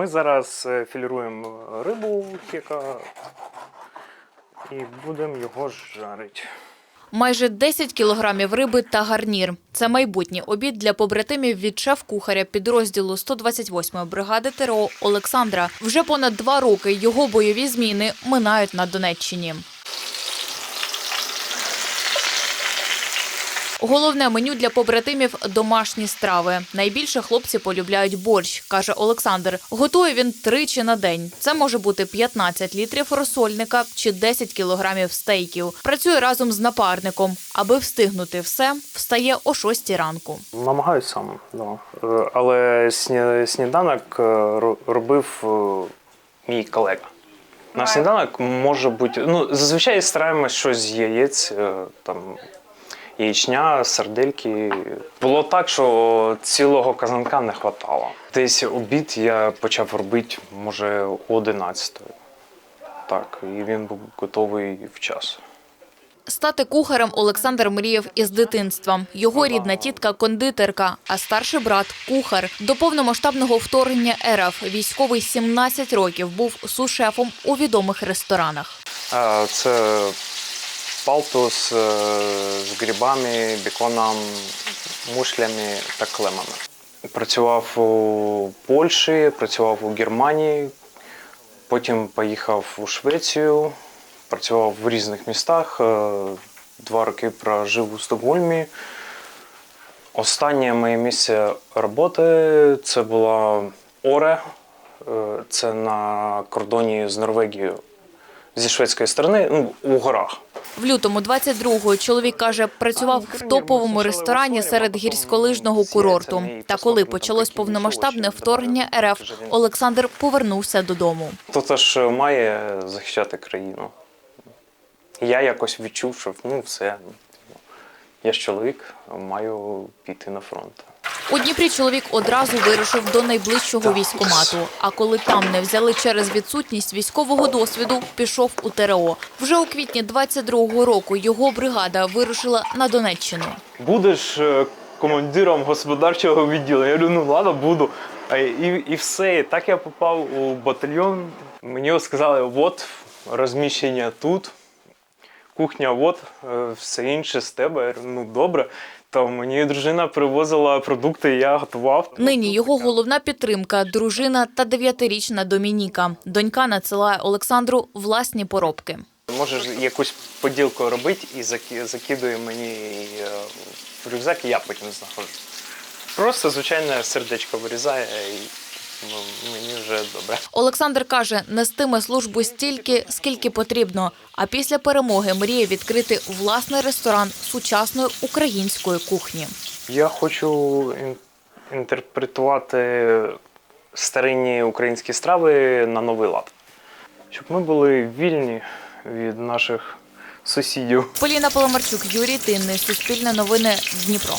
Ми зараз е, філіруємо рибу, яка і будемо його жарити. Майже 10 кілограмів риби та гарнір. Це майбутній обід для побратимів від шеф-кухаря підрозділу 128-ї бригади ТРО Олександра. Вже понад два роки його бойові зміни минають на Донеччині. Головне меню для побратимів домашні страви. Найбільше хлопці полюбляють борщ, каже Олександр. Готує він тричі на день. Це може бути 15 літрів розсольника чи 10 кілограмів стейків. Працює разом з напарником. Аби встигнути все, встає о 6 ранку. Намагаюсь сам, да. Е, але сні- сніданок е, робив е, мій колега. На сніданок може бути. Ну, зазвичай стараємось щось з яєць, там, яєчня, сардельки. Було так, що цілого казанка не вистачало. Десь обід я почав робити, може, о 11 Так, і він був готовий в час. Стати кухарем Олександр мріяв із дитинства. Його рідна тітка кондитерка, а старший брат кухар. До повномасштабного вторгнення РФ військовий 17 років був сушефом у відомих ресторанах. Це палтус е, з грибами, беконом, мушлями та клемами. Працював у Польщі, працював у Германії, потім поїхав у Швецію, працював в різних містах. е, Два роки прожив у Стокгольмі. Останнє моє місце роботи це була Оре. Е, Це на кордоні з Норвегією зі шведської сторони, ну, у горах. В лютому 22-го чоловік каже, працював в топовому ресторані серед гірськолижного курорту. Та коли почалось повномасштабне вторгнення РФ, Олександр повернувся додому. Хто ж має захищати країну. Я якось відчув, що ну все. Я ж чоловік, маю піти на фронт. У Дніпрі чоловік одразу вирушив до найближчого військомату. А коли там не взяли через відсутність військового досвіду, пішов у ТРО. Вже у квітні 22-го року його бригада вирушила на Донеччину. Будеш е, командиром господарчого відділення. Я говорю, ну ладно, буду. І, і все. І так я попав у батальйон. Мені сказали, от розміщення тут, кухня, от, е, все інше з тебе. Ну добре. То мені дружина привозила продукти, я готував. Нині його головна підтримка дружина та дев'ятирічна Домініка. Донька надсилає Олександру власні поробки. Можеш якусь поділку робити і закидує мені е, в рюкзак, і я потім знаходжу. Просто звичайне сердечко вирізає і ну, мені вже добре. Олександр каже, нестиме службу стільки, скільки потрібно. А після перемоги мріє відкрити власний ресторан сучасної української кухні. Я хочу інтерпретувати старинні українські страви на новий лад. Щоб ми були вільні від наших сусідів. Поліна Поломарчук, Юрій Тинний, Суспільне новини, Дніпро.